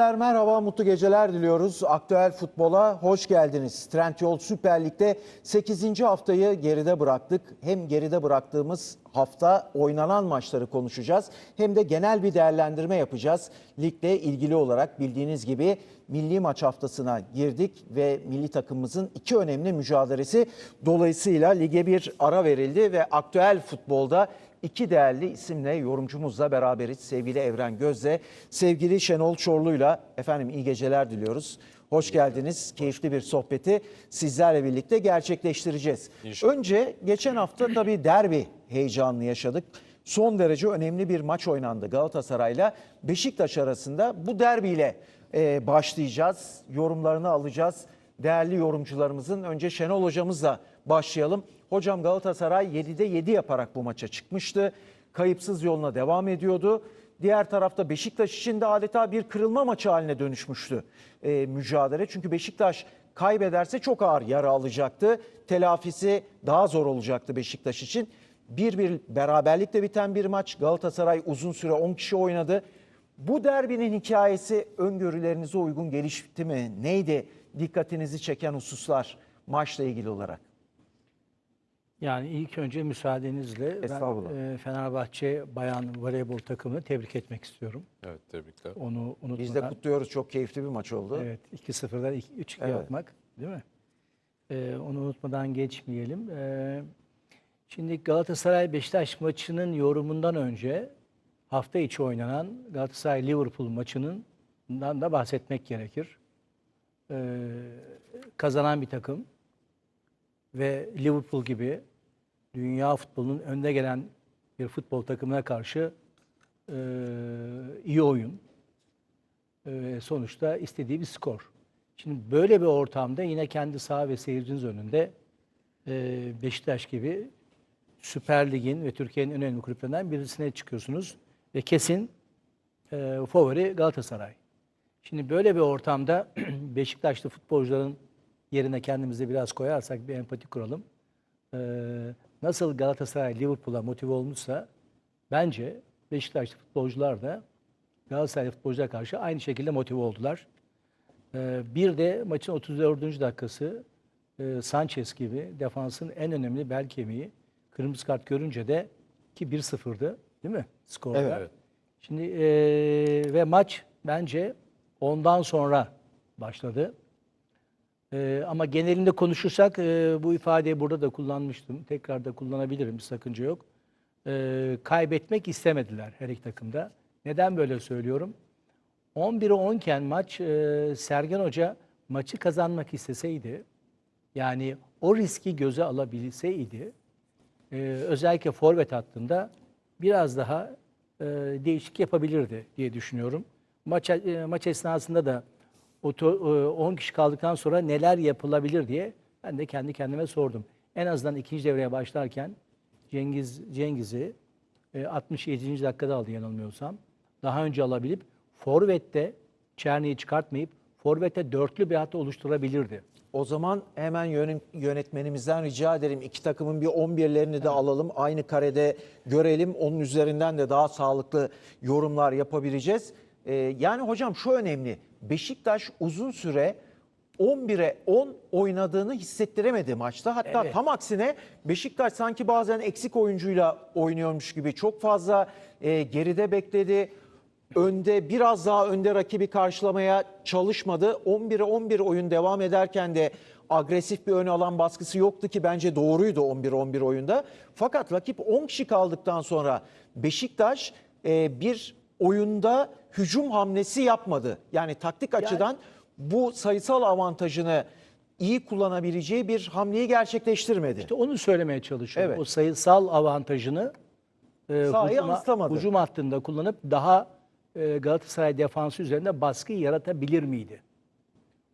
Merhaba, mutlu geceler diliyoruz. Aktüel futbola hoş geldiniz. Trendyol Süper Lig'de 8. haftayı geride bıraktık. Hem geride bıraktığımız hafta oynanan maçları konuşacağız. Hem de genel bir değerlendirme yapacağız. Ligle ilgili olarak bildiğiniz gibi milli maç haftasına girdik ve milli takımımızın iki önemli mücadelesi dolayısıyla lige bir ara verildi ve aktüel futbolda İki değerli isimle yorumcumuzla beraberiz. Sevgili Evren Gözde, sevgili Şenol Çorlu'yla efendim iyi geceler diliyoruz. Hoş geldiniz. Keyifli bir sohbeti sizlerle birlikte gerçekleştireceğiz. Önce geçen hafta tabii derbi heyecanını yaşadık. Son derece önemli bir maç oynandı Galatasaray'la Beşiktaş arasında. Bu derbiyle e, başlayacağız. Yorumlarını alacağız. Değerli yorumcularımızın önce Şenol hocamızla başlayalım. Hocam Galatasaray 7'de 7 yaparak bu maça çıkmıştı. Kayıpsız yoluna devam ediyordu. Diğer tarafta Beşiktaş için de adeta bir kırılma maçı haline dönüşmüştü e, mücadele. Çünkü Beşiktaş kaybederse çok ağır yara alacaktı. Telafisi daha zor olacaktı Beşiktaş için. Bir bir beraberlikle biten bir maç. Galatasaray uzun süre 10 kişi oynadı. Bu derbinin hikayesi öngörülerinize uygun gelişti mi? Neydi dikkatinizi çeken hususlar maçla ilgili olarak? Yani ilk önce müsaadenizle ben e, Fenerbahçe bayan voleybol takımını tebrik etmek istiyorum. Evet tebrikler. Onu unutmadan. Biz de kutluyoruz. Çok keyifli bir maç oldu. Evet 2-0'dan 3-2 Evet. yapmak değil mi? Ee, onu unutmadan geçmeyelim. Ee, şimdi Galatasaray Beşiktaş maçının yorumundan önce hafta içi oynanan Galatasaray Liverpool maçının da bahsetmek gerekir. Ee, kazanan bir takım ve Liverpool gibi dünya futbolunun önde gelen bir futbol takımına karşı e, iyi oyun. E, sonuçta istediği bir skor. Şimdi böyle bir ortamda yine kendi saha ve seyirciniz önünde e, Beşiktaş gibi Süper Lig'in ve Türkiye'nin en önemli kulüplerinden birisine çıkıyorsunuz ve kesin e, favori Galatasaray. Şimdi böyle bir ortamda Beşiktaşlı futbolcuların yerine kendimizi biraz koyarsak bir empati kuralım. Ee, nasıl Galatasaray Liverpool'a motive olmuşsa bence Beşiktaşlı futbolcular da Galatasaray futbolculara karşı aynı şekilde motive oldular. Ee, bir de maçın 34. dakikası e, Sanchez gibi defansın en önemli bel kemiği kırmızı kart görünce de ki 1-0'dı değil mi skorda? Evet. Şimdi e, ve maç bence ondan sonra başladı. E, ama genelinde konuşursak e, bu ifadeyi burada da kullanmıştım. Tekrar da kullanabilirim bir sakınca yok. E, kaybetmek istemediler her iki takımda. Neden böyle söylüyorum? 11'e 10 iken maç e, Sergen Hoca maçı kazanmak isteseydi yani o riski göze alabilseydi e, özellikle forvet hattında biraz daha e, değişik yapabilirdi diye düşünüyorum. Maç e, maç esnasında da 10 kişi kaldıktan sonra neler yapılabilir diye ben de kendi kendime sordum. En azından ikinci devreye başlarken Cengiz Cengiz'i e, 67. dakikada aldı yanılmıyorsam. Daha önce alabilip forvette Çerni'yi çıkartmayıp forvette dörtlü bir hatta oluşturabilirdi. O zaman hemen yönet- yönetmenimizden rica ederim. iki takımın bir 11'lerini de alalım. Aynı karede görelim. Onun üzerinden de daha sağlıklı yorumlar yapabileceğiz. Ee, yani hocam şu önemli. Beşiktaş uzun süre 11'e 10 oynadığını hissettiremedi maçta. Hatta Evet. tam aksine Beşiktaş sanki bazen eksik oyuncuyla oynuyormuş gibi çok fazla e, geride bekledi. Önde biraz daha önde rakibi karşılamaya çalışmadı. 11'e 11 oyun devam ederken de agresif bir ön alan baskısı yoktu ki bence doğruydu 11-11 oyunda. Fakat rakip 10 kişi kaldıktan sonra Beşiktaş e, bir oyunda hücum hamlesi yapmadı. Yani taktik açıdan bu sayısal avantajını iyi kullanabileceği bir hamleyi gerçekleştirmedi. İşte onu söylemeye çalışıyorum. Evet. O sayısal avantajını e, hücuma- hücum hattında kullanıp daha e, Galatasaray defansı üzerinde baskı yaratabilir miydi?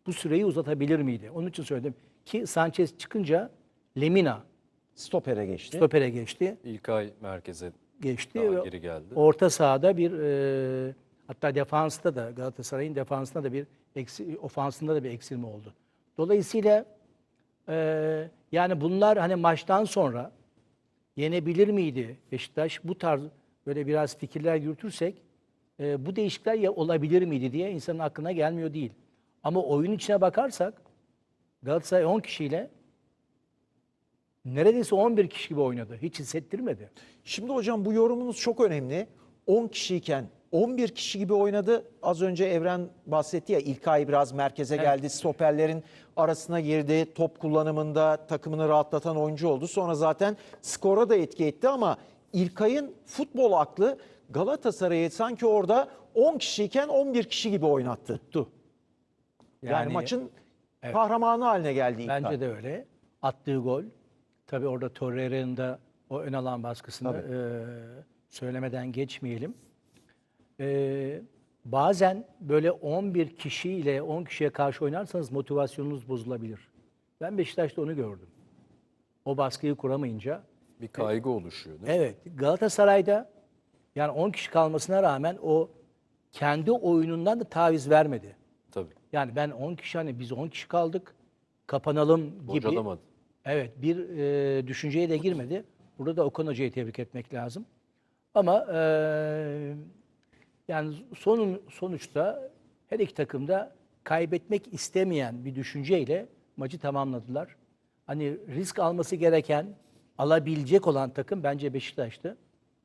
Bu süreyi uzatabilir miydi? Onun için söyledim ki Sanchez çıkınca Lemina Stopere geçti. stopere geçti. İlkay merkeze Geçti daha ve geri geldi. orta sahada bir e, hatta defansta da Galatasaray'ın defansında da bir eksi, ofansında da bir eksilme oldu. Dolayısıyla e, yani bunlar hani maçtan sonra yenebilir miydi Beşiktaş? Bu tarz böyle biraz fikirler yürütürsek e, bu değişiklikler ya olabilir miydi diye insanın aklına gelmiyor değil. Ama oyun içine bakarsak Galatasaray 10 kişiyle neredeyse 11 kişi gibi oynadı. Hiç hissettirmedi. Şimdi hocam bu yorumunuz çok önemli. 10 kişiyken 11 kişi gibi oynadı. Az önce Evren bahsetti ya İlkay biraz merkeze geldi. Stoperlerin arasına girdi. Top kullanımında takımını rahatlatan oyuncu oldu. Sonra zaten skora da etki etti ama İlkay'ın futbol aklı Galatasaray'ı sanki orada 10 kişiyken 11 kişi gibi oynattı. Tuttu. Yani, maçın kahramanı haline geldi İlkay. Bence de öyle. Attığı gol. Tabii orada Torreira'nın da o ön alan baskısını e, söylemeden geçmeyelim. E, bazen böyle 11 kişiyle 10 kişiye karşı oynarsanız motivasyonunuz bozulabilir. Ben Beşiktaş'ta onu gördüm. O baskıyı kuramayınca. Bir kaygı oluşuyor değil mi? Evet Galatasaray'da yani 10 kişi kalmasına rağmen o kendi oyunundan da taviz vermedi. Tabii. Yani ben 10 kişi hani biz 10 kişi kaldık kapanalım gibi. Bocalamadı. Evet bir e, düşünceye de girmedi. Burada da Okan Hoca'yı tebrik etmek lazım. Ama e, yani sonun sonuçta her iki takım da kaybetmek istemeyen bir düşünceyle maçı tamamladılar. Hani risk alması gereken, alabilecek olan takım bence Beşiktaş'tı.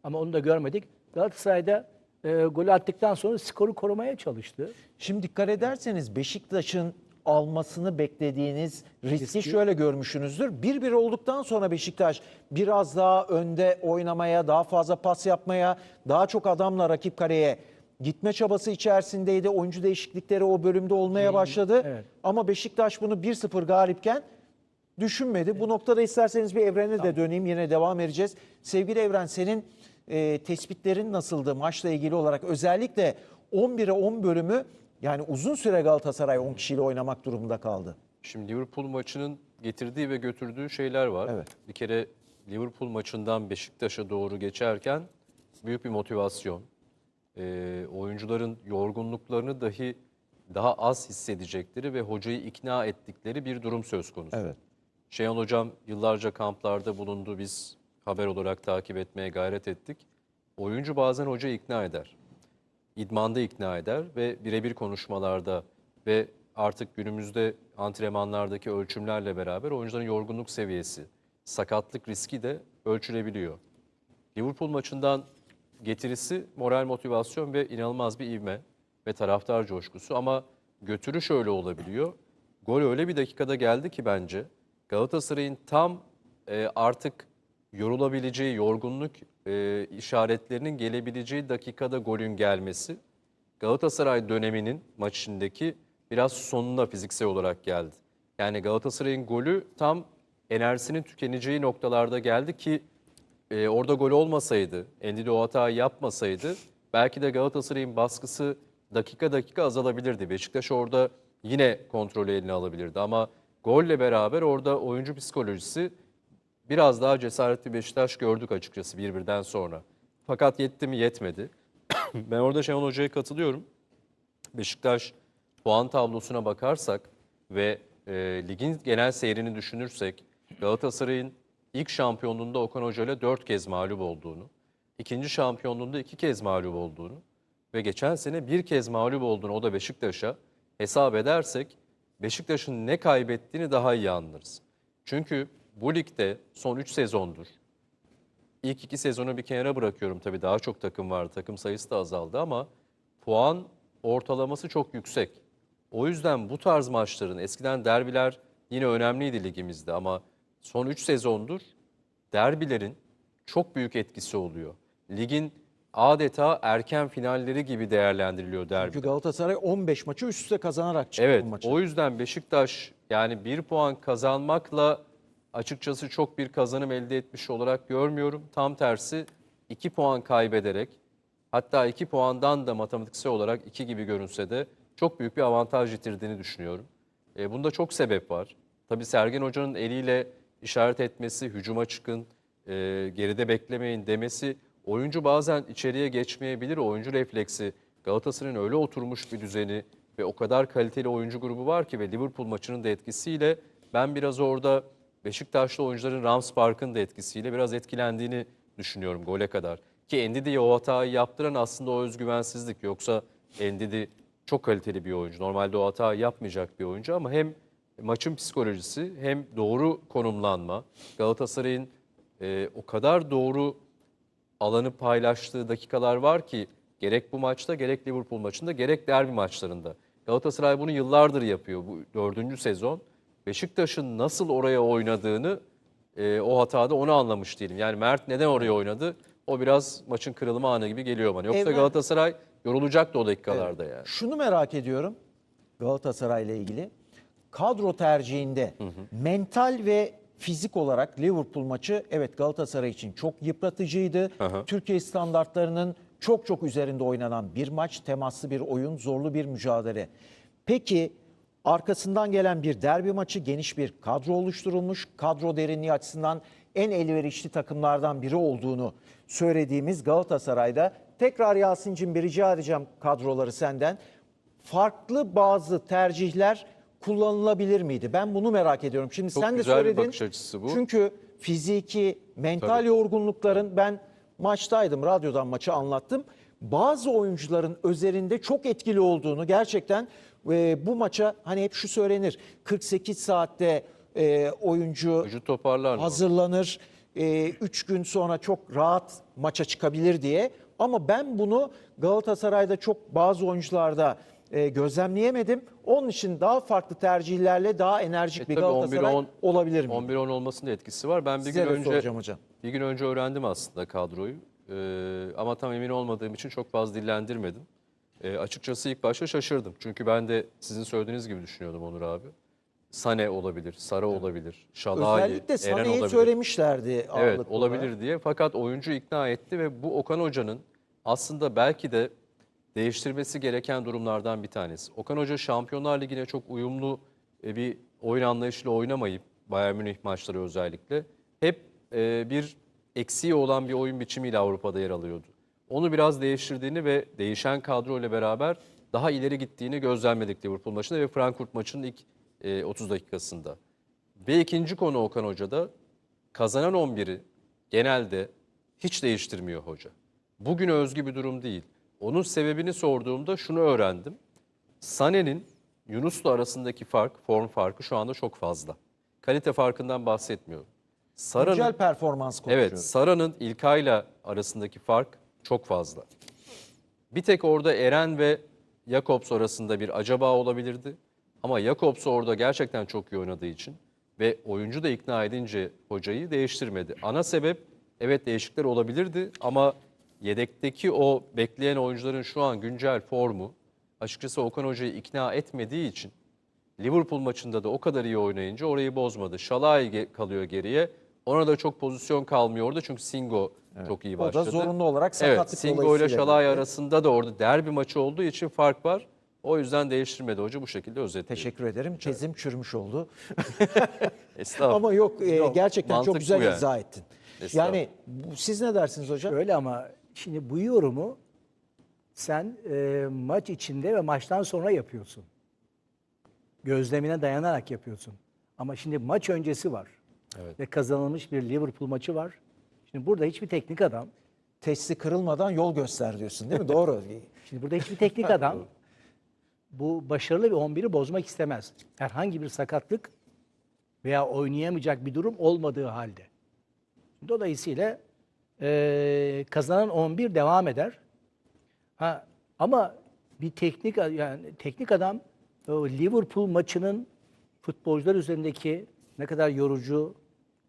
Ama onu da görmedik. Galatasaray'da e, golü attıktan sonra skoru korumaya çalıştı. Şimdi dikkat ederseniz Beşiktaş'ın almasını beklediğiniz riski şöyle görmüşsünüzdür. 1-1 olduktan sonra Beşiktaş biraz daha önde oynamaya, daha fazla pas yapmaya, daha çok adamla rakip kaleye gitme çabası içerisindeydi. Oyuncu değişiklikleri o bölümde olmaya başladı. evet. Ama Beşiktaş bunu 1-0 galipken düşünmedi. Bu noktada isterseniz bir Evren'e de döneyim. Yine devam edeceğiz. Sevgili Evren senin e, tespitlerin nasıldı maçla ilgili olarak? Özellikle 11'e 10 bölümü yani uzun süre Galatasaray 10 kişiyle oynamak durumunda kaldı. Şimdi Liverpool maçının getirdiği ve götürdüğü şeyler var. Evet. Bir kere Liverpool maçından Beşiktaş'a doğru geçerken büyük bir motivasyon. Ee, oyuncuların yorgunluklarını dahi daha az hissedecekleri ve hocayı ikna ettikleri bir durum söz konusu. Evet. Şenol Hocam yıllarca kamplarda bulundu. Biz haber olarak takip etmeye gayret ettik. Oyuncu bazen hocayı ikna eder. İdmanda ikna eder ve birebir konuşmalarda ve artık günümüzde antrenmanlardaki ölçümlerle beraber oyuncuların yorgunluk seviyesi, sakatlık riski de ölçülebiliyor. Liverpool maçından getirisi moral motivasyon ve inanılmaz bir ivme ve taraftar coşkusu ama götürü şöyle olabiliyor. Gol öyle bir dakikada geldi ki bence Galatasaray'ın tam e, artık yorulabileceği, yorgunluk e, işaretlerinin gelebileceği dakikada golün gelmesi Galatasaray döneminin maç içindeki biraz sonuna fiziksel olarak geldi. Yani Galatasaray'ın golü tam enerjisinin tükeneceği noktalarda geldi ki e, orada gol olmasaydı, Endidi o hatayı yapmasaydı belki de Galatasaray'ın baskısı dakika dakika azalabilirdi. Beşiktaş orada yine kontrolü eline alabilirdi ama golle beraber orada oyuncu psikolojisi biraz daha cesaretli Beşiktaş gördük açıkçası birbirden sonra. Fakat yetti mi yetmedi. ben orada Şenol Hoca'ya katılıyorum. Beşiktaş puan tablosuna bakarsak ve e, ligin genel seyrini düşünürsek Galatasaray'ın ilk şampiyonluğunda Okan Hoca ile 4 kez mağlup olduğunu, ikinci şampiyonluğunda 2 kez mağlup olduğunu ve geçen sene bir kez mağlup olduğunu o da Beşiktaş'a hesap edersek Beşiktaş'ın ne kaybettiğini daha iyi anlarız. Çünkü bu ligde son 3 sezondur İlk iki sezonu bir kenara bırakıyorum tabii daha çok takım vardı. Takım sayısı da azaldı ama puan ortalaması çok yüksek. O yüzden bu tarz maçların eskiden derbiler yine önemliydi ligimizde ama son 3 sezondur derbilerin çok büyük etkisi oluyor. Ligin adeta erken finalleri gibi değerlendiriliyor derbi. Çünkü Galatasaray 15 maçı üst üste kazanarak çıktı Evet, bu maça. o yüzden Beşiktaş yani bir puan kazanmakla açıkçası çok bir kazanım elde etmiş olarak görmüyorum. Tam tersi iki puan kaybederek hatta iki puandan da matematiksel olarak iki gibi görünse de çok büyük bir avantaj yitirdiğini düşünüyorum. E, bunda çok sebep var. Tabii Sergen Hoca'nın eliyle işaret etmesi, hücuma çıkın, e, geride beklemeyin demesi oyuncu bazen içeriye geçmeyebilir. Oyuncu refleksi Galatasaray'ın öyle oturmuş bir düzeni ve o kadar kaliteli oyuncu grubu var ki ve Liverpool maçının da etkisiyle ben biraz orada Beşiktaşlı oyuncuların Rams Park'ın da etkisiyle biraz etkilendiğini düşünüyorum gole kadar. Ki Endidi'ye o hatayı yaptıran aslında o özgüvensizlik. Yoksa Endidi çok kaliteli bir oyuncu. Normalde o hatayı yapmayacak bir oyuncu ama hem maçın psikolojisi hem doğru konumlanma. Galatasaray'ın e, o kadar doğru alanı paylaştığı dakikalar var ki gerek bu maçta gerek Liverpool maçında gerek derbi maçlarında. Galatasaray bunu yıllardır yapıyor bu dördüncü sezon. Beşiktaş'ın nasıl oraya oynadığını e, o hatada onu anlamış değilim. Yani Mert neden oraya oynadı? O biraz maçın kırılma anı gibi geliyor bana. Yoksa Evren- Galatasaray yorulacaktı o dakikalarda yani. Şunu merak ediyorum Galatasaray ile ilgili. Kadro tercihinde mental ve fizik olarak Liverpool maçı evet Galatasaray için çok yıpratıcıydı. hı. Türkiye standartlarının çok çok üzerinde oynanan bir maç, temaslı bir oyun, zorlu bir mücadele. Peki arkasından gelen bir derbi maçı geniş bir kadro oluşturulmuş. Kadro derinliği açısından en elverişli takımlardan biri olduğunu söylediğimiz Galatasaray'da tekrar Yasin'cim bir rica edeceğim kadroları senden farklı bazı tercihler kullanılabilir miydi? Ben bunu merak ediyorum. Şimdi Çok sen de güzel bir söyledin. bakış açısı bu. Çünkü fiziki, mental Tabii. yorgunlukların ben maçtaydım, radyodan maçı anlattım. Bazı oyuncuların üzerinde çok etkili olduğunu gerçekten e, bu maça hani hep şu söylenir. 48 saatte e, oyuncu Vücut toparlar mı? hazırlanır. 3 gün sonra çok rahat maça çıkabilir diye. Ama ben bunu Galatasaray'da çok bazı oyuncularda e, gözlemleyemedim. Onun için daha farklı tercihlerle daha enerjik E bir tabii Galatasaray 11-10 olabilir mi? 11-10 olmasının da etkisi var. Ben bir Size gün de önce soracağım hocam. bir gün önce öğrendim aslında kadroyu. Ee, ama tam emin olmadığım için çok fazla dillendirmedim. Ee, açıkçası ilk başta şaşırdım. Çünkü ben de sizin söylediğiniz gibi düşünüyordum Onur abi. Sane olabilir, Sara olabilir, Şalai, Özellikle Eren olabilir. söylemişlerdi Evet olabilir olarak. diye. Fakat oyuncu ikna etti ve bu Okan Hoca'nın aslında belki de değiştirmesi gereken durumlardan bir tanesi. Okan Hoca Şampiyonlar Ligi'ne çok uyumlu e, bir oyun anlayışıyla oynamayıp Bayern Münih maçları özellikle hep e, bir eksiği olan bir oyun biçimiyle Avrupa'da yer alıyordu. Onu biraz değiştirdiğini ve değişen kadro ile beraber daha ileri gittiğini gözlemledik Liverpool maçında ve Frankfurt maçının ilk e, 30 dakikasında. Ve ikinci konu Okan Hoca'da kazanan 11'i genelde hiç değiştirmiyor hoca. Bugün özgü bir durum değil. Onun sebebini sorduğumda şunu öğrendim. Sané'nin Yunus'la arasındaki fark, form farkı şu anda çok fazla. Kalite farkından bahsetmiyorum. Sara'nın Güncel performans konuşuyoruz. Evet, Sara'nın İlkay'la arasındaki fark çok fazla. Bir tek orada Eren ve Jakobs arasında bir acaba olabilirdi. Ama Jakobs orada gerçekten çok iyi oynadığı için ve oyuncu da ikna edince hocayı değiştirmedi. Ana sebep evet değişiklikler olabilirdi ama yedekteki o bekleyen oyuncuların şu an güncel formu açıkçası Okan Hoca'yı ikna etmediği için Liverpool maçında da o kadar iyi oynayınca orayı bozmadı. Şalay kalıyor geriye. Ona da çok pozisyon kalmıyor orada çünkü Singo çok iyi O da başladı. zorunlu olarak sakatlık Evet, Singo ile Şalay arasında da orada derbi maçı olduğu için fark var. O yüzden değiştirmedi hoca bu şekilde özetliyor. Teşekkür ederim. Tezim çürümüş oldu. Estağfurullah. Ama yok, e, gerçekten çok güzel yani. izah ettin. Estağfurullah. Yani siz ne dersiniz hocam? Öyle ama şimdi bu yorumu sen e, maç içinde ve maçtan sonra yapıyorsun. Gözlemine dayanarak yapıyorsun. Ama şimdi maç öncesi var. Evet. Ve kazanılmış bir Liverpool maçı var. Şimdi burada hiçbir teknik adam, Testi kırılmadan yol göster diyorsun değil mi? Doğru. şimdi burada hiçbir teknik adam bu başarılı bir 11'i bozmak istemez. Herhangi bir sakatlık veya oynayamayacak bir durum olmadığı halde. Dolayısıyla eee, kazanan 11 devam eder. Ha, ama bir teknik yani teknik adam o Liverpool maçının futbolcular üzerindeki ne kadar yorucu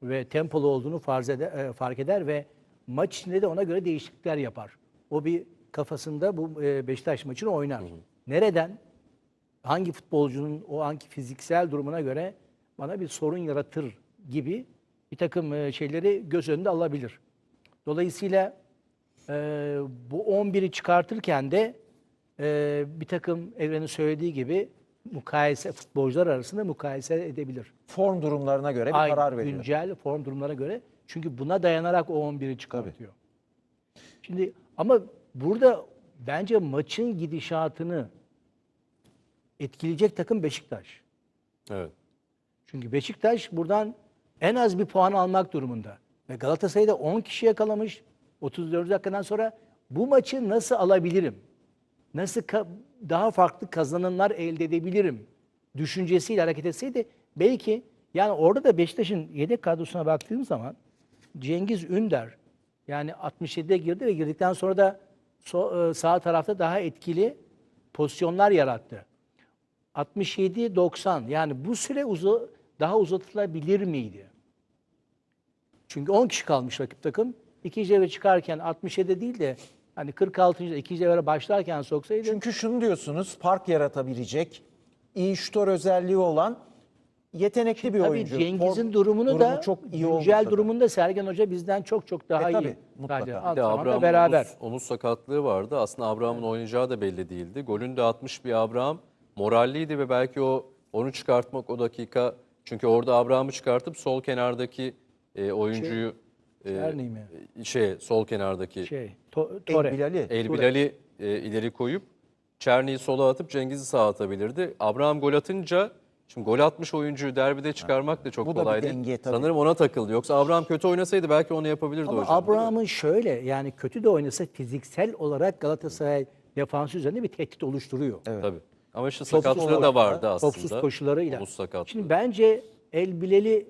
ve tempolu olduğunu farz eder, e, fark eder ve maç içinde de ona göre değişiklikler yapar. O bir kafasında bu e, Beşiktaş maçını oynar. Nereden? Hangi futbolcunun o anki fiziksel durumuna göre bana bir sorun yaratır gibi bir takım e, şeyleri göz önünde alabilir. Dolayısıyla e, bu 11'i çıkartırken de e, bir takım Evren'in söylediği gibi mukayese futbolcular arasında mukayese edebilir. Form durumlarına göre bir Aynı karar veriyor. güncel form durumlarına göre. Çünkü buna dayanarak o 11'i çıkartıyor. Şimdi ama burada bence maçın gidişatını etkileyecek takım Beşiktaş. Evet. Çünkü Beşiktaş buradan en az bir puan almak durumunda. Ve Galatasaray'da 10 kişi yakalamış. 34 dakikadan sonra bu maçı nasıl alabilirim? Nasıl daha farklı kazanımlar elde edebilirim? Düşüncesiyle hareket etseydi belki yani orada da Beşiktaş'ın yedek kadrosuna baktığım zaman Cengiz Ünder yani 67'de girdi ve girdikten sonra da so- e, sağ tarafta daha etkili pozisyonlar yarattı. 67-90 yani bu süre uza- daha uzatılabilir miydi? Çünkü 10 kişi kalmış rakip takım. İkinci devre çıkarken 67 değil de hani 46. ikinci devre başlarken soksaydı Çünkü şunu diyorsunuz park yaratabilecek, iyi şutör özelliği olan yetenekli bir tabii oyuncu. Cengiz'in Form durumunu da çok iyi güncel olmasa da. durumunda Sergen Hoca bizden çok çok daha E, iyi. tabii, mutlaka. Bence Bir de alt Bir de zamanda Abraham'ın beraber. omuz, omuz sakatlığı vardı. Aslında Abraham'ın oynayacağı da belli değildi. Golünü de atmış bir Abraham. Moralliydi ve belki o onu çıkartmak o dakika. Çünkü orada Abraham'ı çıkartıp sol kenardaki e, oyuncuyu Çerni mi? e, şey sol kenardaki Şey, to, El Tore. Bilal'i. El Bilal'i e, ileri koyup Çerni'yi sola atıp Cengiz'i sağa atabilirdi. Abraham gol atınca şimdi gol atmış oyuncuyu derbide çıkarmak da çok Bu da bir değil. denge tabii. Sanırım ona takıldı. Yoksa Abraham kötü oynasaydı belki onu yapabilirdi Ama hocam. Abraham'ın şöyle yani kötü de oynasa fiziksel olarak Galatasaray defansı üzerinde bir tehdit oluşturuyor. Tabii. Ama işte sakatlığı da vardı aslında. Topsuz koşularıyla. Şimdi bence El Bilal'i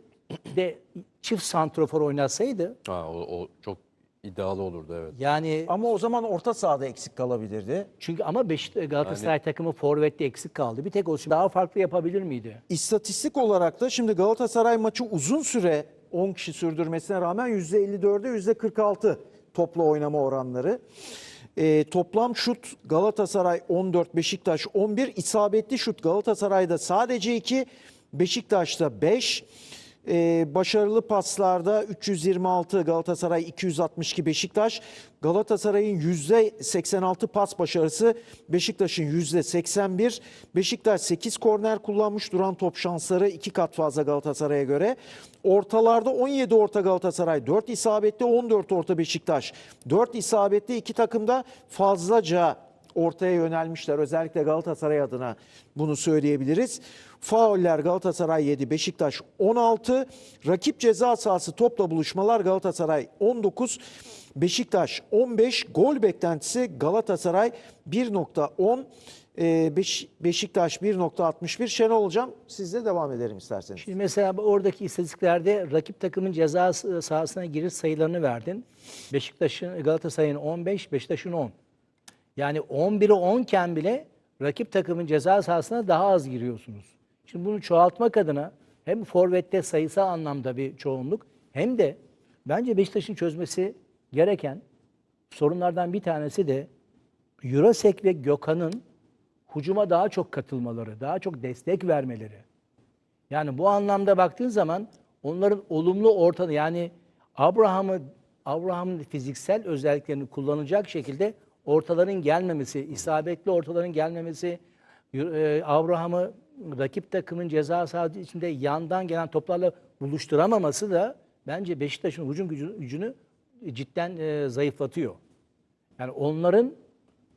de çift santrofor oynasaydı Ha, o, o çok iddialı olurdu evet. yani Ama o zaman orta sahada eksik kalabilirdi. çünkü ama Beşiktaş Galatasaray takımı forvette eksik kaldı. Bir tek o daha farklı yapabilir miydi? İstatistik olarak da şimdi Galatasaray maçı uzun süre 10 kişi sürdürmesine rağmen %54'e %46 topla oynama oranları. Ee, toplam şut Galatasaray 14, Beşiktaş 11. İsabetli şut Galatasaray'da sadece 2, Beşiktaş'ta 5. Ee, başarılı paslarda 326 Galatasaray 262 Beşiktaş. Galatasaray'ın %86 pas başarısı Beşiktaş'ın %81. Beşiktaş 8 korner kullanmış duran top şansları 2 kat fazla Galatasaray'a göre. Ortalarda 17 orta Galatasaray, 4 isabetli 14 orta Beşiktaş. 4 isabetli iki takımda fazlaca ortaya yönelmişler. Özellikle Galatasaray adına bunu söyleyebiliriz. Fauller Galatasaray 7, Beşiktaş 16. Rakip ceza sahası topla buluşmalar Galatasaray 19, Beşiktaş 15. Gol beklentisi Galatasaray 1.10, ee, Beş- Beşiktaş 1.61. Şenol Hocam sizle devam edelim isterseniz. Şimdi mesela oradaki istatistiklerde rakip takımın ceza sahasına giriş sayılarını verdin. Beşiktaş'ın Galatasaray'ın 15, Beşiktaş'ın 10. Yani 11'e 10 iken bile rakip takımın ceza sahasına daha az giriyorsunuz. Şimdi bunu çoğaltmak adına hem forvette sayısal anlamda bir çoğunluk hem de bence Beşiktaş'ın çözmesi gereken sorunlardan bir tanesi de Jurasek ve Gökhan'ın hücuma daha çok katılmaları, daha çok destek vermeleri. Yani bu anlamda baktığın zaman onların olumlu ortada yani Abraham'ı Abraham'ın fiziksel özelliklerini kullanacak şekilde ortaların gelmemesi, isabetli ortaların gelmemesi, e, Abraham'ı rakip takımın ceza sahası içinde yandan gelen toplarla buluşturamaması da bence Beşiktaş'ın hücum gücü- gücünü cidden e, zayıflatıyor. Yani onların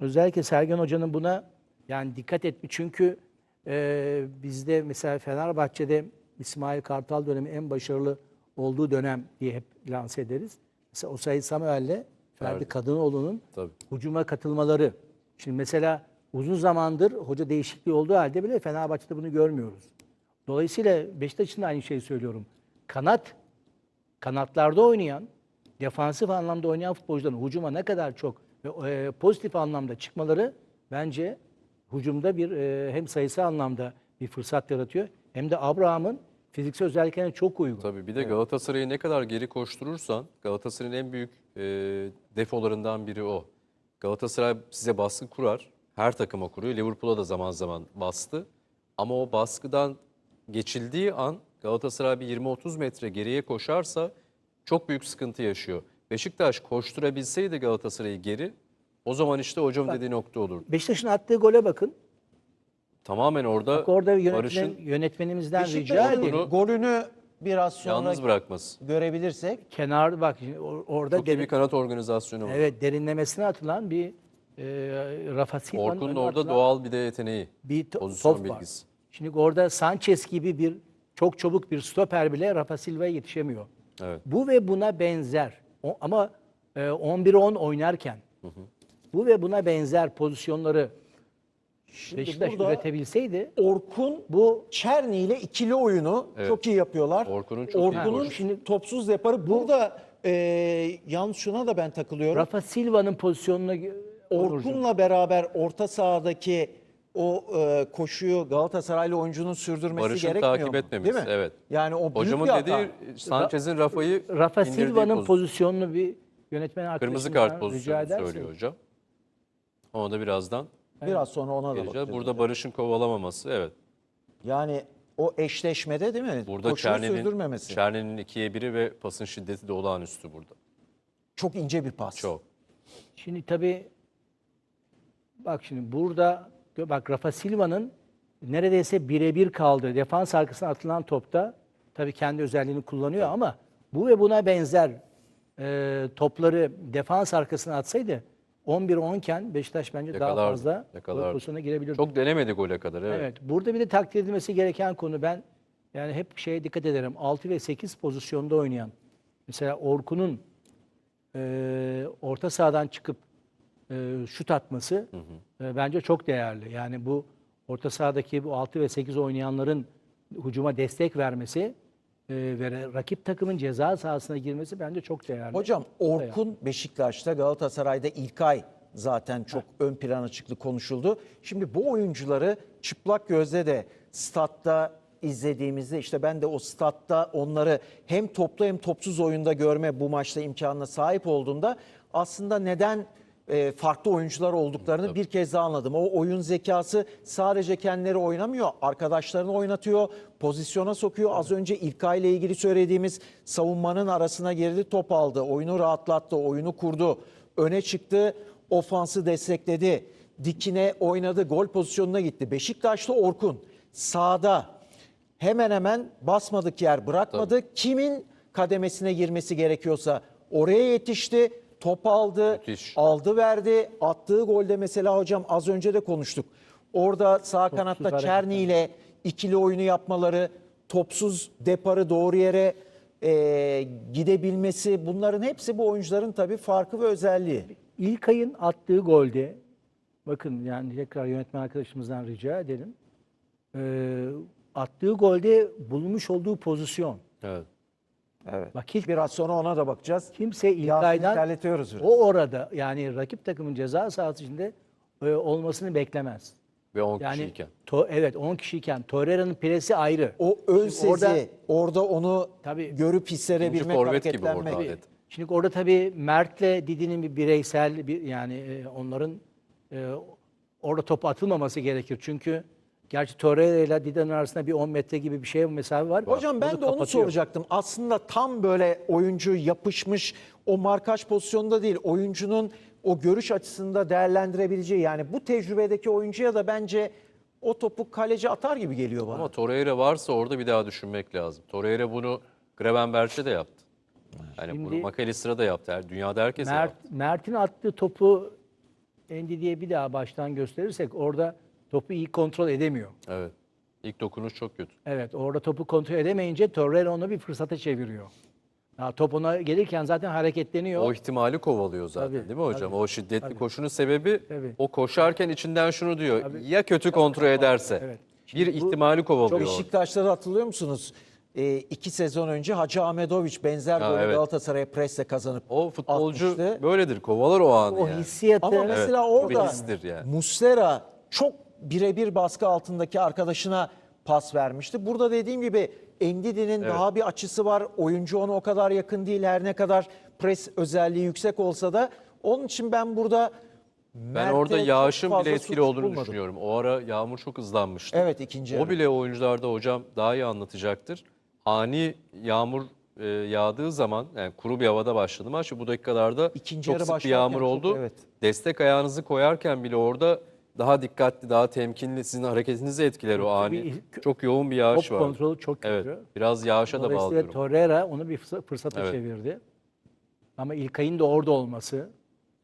özellikle Sergen Hoca'nın buna yani dikkat etmiş. Çünkü e, bizde mesela Fenerbahçe'de İsmail Kartal dönemi en başarılı olduğu dönem diye hep lanse ederiz. Mesela Osayi Samuel'le Ferdi. Kadınoğlu'nun Tabii. hücuma katılmaları. Şimdi mesela uzun zamandır hoca değişikliği olduğu halde bile Fenerbahçe'de bunu görmüyoruz. Dolayısıyla Beşiktaş için de aynı şeyi söylüyorum. Kanat kanatlarda oynayan, defansif anlamda oynayan futbolcuların hücuma ne kadar çok ve e, pozitif anlamda çıkmaları bence hücumda bir e, hem sayısı anlamda bir fırsat yaratıyor hem de Abraham'ın fiziksel özelliklerine çok uygun. Tabii bir de Galatasaray'ı ne kadar geri koşturursan Galatasaray'ın en büyük e, defolarından biri o. Galatasaray size baskı kurar. Her takıma kuruyor. Liverpool'a da zaman zaman bastı. Ama o baskıdan geçildiği an Galatasaray bir 20-30 metre geriye koşarsa çok büyük sıkıntı yaşıyor. Beşiktaş koşturabilseydi Galatasaray'ı geri o zaman işte hocam dediği nokta olurdu. Beşiktaş'ın attığı gole bakın. Tamamen orada Bak orada yönetmen, Barış'ın yönetmenimizden rica Beşiktaş'ın golünü biraz sonra yalnız bırakması. görebilirsek Kenar bak or- orada Çok iyi derin- bir kanat organizasyonu var. evet derinlemesine atılan bir e, Rafa Silva'nın Orkun'un önüne orada atılan doğal bir de yeteneği. bir to- pozisyon top var. bilgisi. Şimdi orada Sanchez gibi bir çok çabuk bir stoper bile Rafa Silva'ya yetişemiyor. Evet. Bu ve buna benzer. O, ama e, 11-10 oynarken bu ve buna benzer pozisyonları Beşiktaş burada- üretebilseydi Orkun bu Çerni ile ikili oyunu Evet. çok iyi yapıyorlar. Orkun'un çok iyi Orkun'un şimdi topsuz yaparı. Burada e, yalnız şuna da ben takılıyorum. Rafa Silva'nın pozisyonuna Orkun'la beraber orta sahadaki o e, koşuyu Galatasaraylı oyuncunun sürdürmesi Barış'ın gerekmiyor takip mu? etmemesi, Değil mi? evet. Yani o büyük Hocamın bir hata. dediği Sanchez'in Rafa'yı Rafa indirdiği Silva'nın pozisyon. pozisyonunu bir yönetmen Kırmızı arkadaşımızdan kart rica pozisyonu ederseniz. söylüyor hocam. Onu da birazdan Biraz sonra ona da geleceğiz. bakacağız. Burada Barış'ın kovalamaması evet. Yani o eşleşmede değil mi? Burada Koşuyu Çerni'nin sürdürmemesi. Çerni'nin ikiye biri ve pasın şiddeti de olağanüstü burada. Çok ince bir pas. Çok. Şimdi tabii bak şimdi burada gö- bak Rafa Silva'nın neredeyse birebir kaldığı defans arkasına atılan topta tabii kendi özelliğini kullanıyor ama bu ve buna benzer e, topları defans arkasına atsaydı 11-10 iken Beşiktaş bence daha Yakalardı, fazla gol yakalardı. pozisyonuna girebilirdi. Çok denemedi gole kadar evet. Evet. Burada bir de takdir edilmesi gereken konu ben yani hep şeye dikkat ederim. 6 ve 8 pozisyonda oynayan mesela Orkun'un e, orta sahadan çıkıp e, şut atması e, bence çok değerli. Yani bu orta sahadaki bu 6 ve 8 oynayanların hücuma destek vermesi ve rakip takımın ceza sahasına girmesi bence çok değerli. Hocam Orkun Beşiktaş'ta Galatasaray'da İlkay zaten çok ön plana çıktı konuşuldu. Şimdi bu oyuncuları çıplak gözle de statta izlediğimizde işte ben de o statta onları hem toplu hem topsuz oyunda görme bu maçta imkanına sahip olduğumda aslında neden e, farklı oyuncular olduklarını bir kez daha anladım. O oyun zekası sadece kendileri oynamıyor, arkadaşlarını oynatıyor, pozisyona sokuyor. Az önce İlkay ile ilgili söylediğimiz savunmanın arasına girdi, top aldı, oyunu rahatlattı, oyunu kurdu, öne çıktı, ofansı destekledi, dikine oynadı, gol pozisyonuna gitti. Beşiktaş'ta Orkun sağda hemen hemen basmadık yer bırakmadı. Kimin kademesine girmesi gerekiyorsa oraya yetişti. Top aldı, Müthiş. aldı verdi. Attığı golde mesela hocam az önce de konuştuk. Orada sağ kanatta hareketler. Çerni ile ikili oyunu yapmaları, topsuz deparı doğru yere e, gidebilmesi bunların hepsi bu oyuncuların tabii farkı ve özelliği. İlkay'ın attığı golde bakın yani tekrar yönetmen arkadaşımızdan rica edelim. Ee, attığı golde bulmuş olduğu pozisyon. Evet. Evet. Bak hiç Biraz sonra ona da bakacağız. kimse İlkay'dan terletiyoruz biraz. o orada yani rakip takımın ceza sahası içinde e, olmasını beklemez. Ve 10 Yani kişiyken. to, evet 10 kişiyken Torreira'nın presi ayrı. O ön sezi, orada- orada, onu Tabii. görüp hissedebilmek, forvet gibi orada hareketlenmek. adet. Şimdi orada tabii Mert'le Didi'nin bir bireysel bir yani e, onların e, orada top atılmaması gerekir. Çünkü gerçi Torreira ile Didi'nin arasında bir 10 metre gibi bir şey mesafe var. Hocam ben de onu soracaktım. Aslında tam böyle oyuncu yapışmış o markaj pozisyonda değil. Oyuncunun o görüş açısında değerlendirebileceği yani bu tecrübedeki oyuncuya da bence o topu kaleci atar gibi geliyor bana. Ama Torreira varsa orada bir daha düşünmek lazım. Torreira bunu Gravenberch'e de yaptı. Yani bunu Şimdi- McAllister'a da yaptı. Her, dünyada herkese Mert, yaptı. Mert'in attığı topu Endi diye bir daha baştan gösterirsek orada topu iyi kontrol edemiyor. Evet. İlk dokunuş çok kötü. Evet orada topu kontrol edemeyince Torreira onu bir fırsata çeviriyor. Ya top ona gelirken zaten hareketleniyor. O ihtimali kovalıyor zaten Tabii, değil mi hocam? tabii, o şiddetli tabii. koşunun sebebi Tabii. o koşarken içinden şunu diyor. Ya kötü kontrol ederse. Evet. Bir ihtimali kovalıyor. Beşiktaşları hatırlıyor musunuz? Ee, iki sezon önce Hacı Ahmetoviç benzer Ha, golü evet. Galatasaray'a presle kazanıp O futbolcu atmıştı. böyledir. Kovalar o anı o yani. hissiyatı Ama Evet, mesela orada yani. Muslera çok birebir baskı altındaki arkadaşına pas vermişti. Burada dediğim gibi Endidi'nin Evet. daha bir açısı var. Oyuncu ona o kadar yakın değil her ne kadar pres özelliği yüksek olsa da. Onun için ben burada Ben orada çok yağışın bile etkili olduğunu bulmadım. düşünüyorum. O ara yağmur çok hızlanmıştı. Evet ikinci O yarı. bile oyuncularda hocam daha iyi anlatacaktır. Ani yağmur e, yağdığı zaman yani kuru bir havada başladı maç bu dakikalarda İkinci çok sık bir yağmur çok, oldu. evet. Destek ayağınızı koyarken bile orada daha dikkatli, daha temkinli sizin hareketinizi etkiler o ani. Çok yoğun bir yağış top var. kontrolü çok kötü. Evet. Biraz yağışa da bağlıyorum. Torreira onu bir fırsa- fırsata Evet. çevirdi. Ama İlkay'ın da orada olması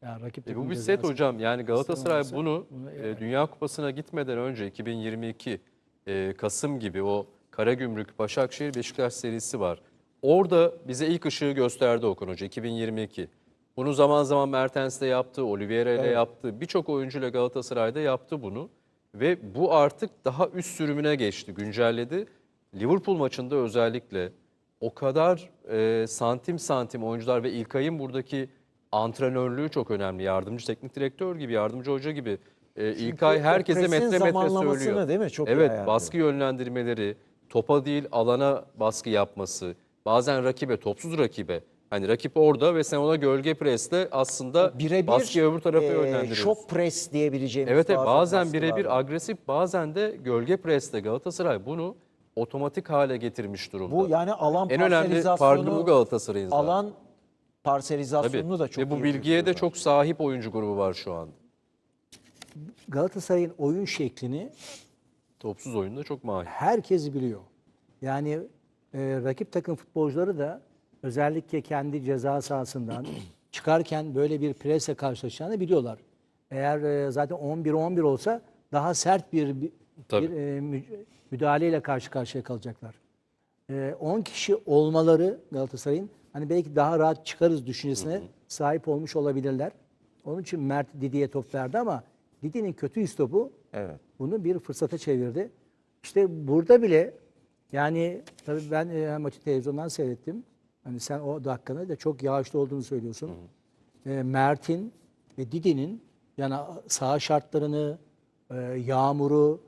yani rakip E bu bir set hocam. Yani Galatasaray olması- bunu bunu- e, Dünya Kupası'na gitmeden önce 2022 e, Kasım gibi o Karagümrük, Başakşehir, Beşiktaş serisi var. Orada bize ilk ışığı gösterdi Okan Hoca 2022. Bunu zaman zaman Mertens de yaptı, Oliveira ile Evet. yaptı. Birçok oyuncuyla Galatasaray'da yaptı bunu. Ve bu artık daha üst sürümüne geçti, güncelledi. Liverpool maçında özellikle o kadar e, santim santim oyuncular ve İlkay'ın buradaki antrenörlüğü çok önemli. Yardımcı teknik direktör gibi, yardımcı hoca gibi. E, İlkay herkese metre metre söylüyor. değil mi? Çok evet, baskı yönlendirmeleri, topa değil alana baskı yapması, bazen rakibe, topsuz rakibe. Hani rakip orada ve sen ona gölge presle aslında Birebir baskıyı öbür tarafa e, yönlendiriyorsun. şok pres diyebileceğimiz Evet, bazen baskılar birebir agresif bazen de gölge presle Galatasaray bunu otomatik hale getirmiş durumda. Bu yani alan en önemli farkı bu Galatasaray'ın zaten. alan Tabii. parselizasyonunu da çok Ve bu iyi bilgiye de çok sahip oyuncu grubu var şu an. Galatasaray'ın oyun şeklini Topsuz oyunda çok mahir. herkes biliyor. Yani e, rakip takım futbolcuları da özellikle kendi ceza sahasından çıkarken böyle bir presle karşılaşacağını biliyorlar. Eğer e, zaten 11-11 olsa daha sert bir, bir, Tabii. bir, e, mü- müdahaleyle karşı karşıya kalacaklar. E, 10 kişi olmaları Galatasaray'ın hani belki daha rahat çıkarız düşüncesine sahip olmuş olabilirler. Onun için Mert Didi'ye top verdi ama Didi'nin kötü istopu Evet. bunu bir fırsata çevirdi. İşte burada bile yani tabii ben e, maçı televizyondan seyrettim. Hani sen o dakikanı da çok yağışlı olduğunu söylüyorsun. E, Mert'in ve Didi'nin yani saha şartlarını, e, yağmuru,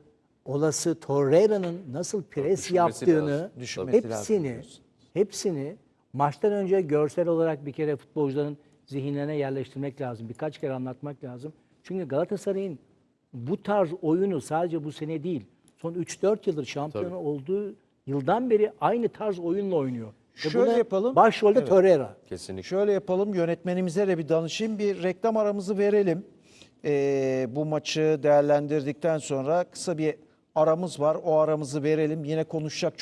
olası Torreira'nın nasıl pres yaptığını lazım. Düşünmesi lazım hepsini diyorsun. hepsini maçtan önce görsel olarak bir kere futbolcuların zihinlerine yerleştirmek lazım. Birkaç kere anlatmak lazım. Çünkü Galatasaray'ın bu tarz oyunu sadece bu sene değil, son 3-4 yıldır şampiyon olduğu yıldan beri aynı tarz oyunla oynuyor. Şöyle buna yapalım. Başrolde Evet. Torreira. Kesinlikle. Şöyle yapalım yönetmenimize de bir danışayım. Bir reklam aramızı verelim. Ee, bu maçı değerlendirdikten sonra kısa bir aramız var. O aramızı verelim. Yine konuşacak çok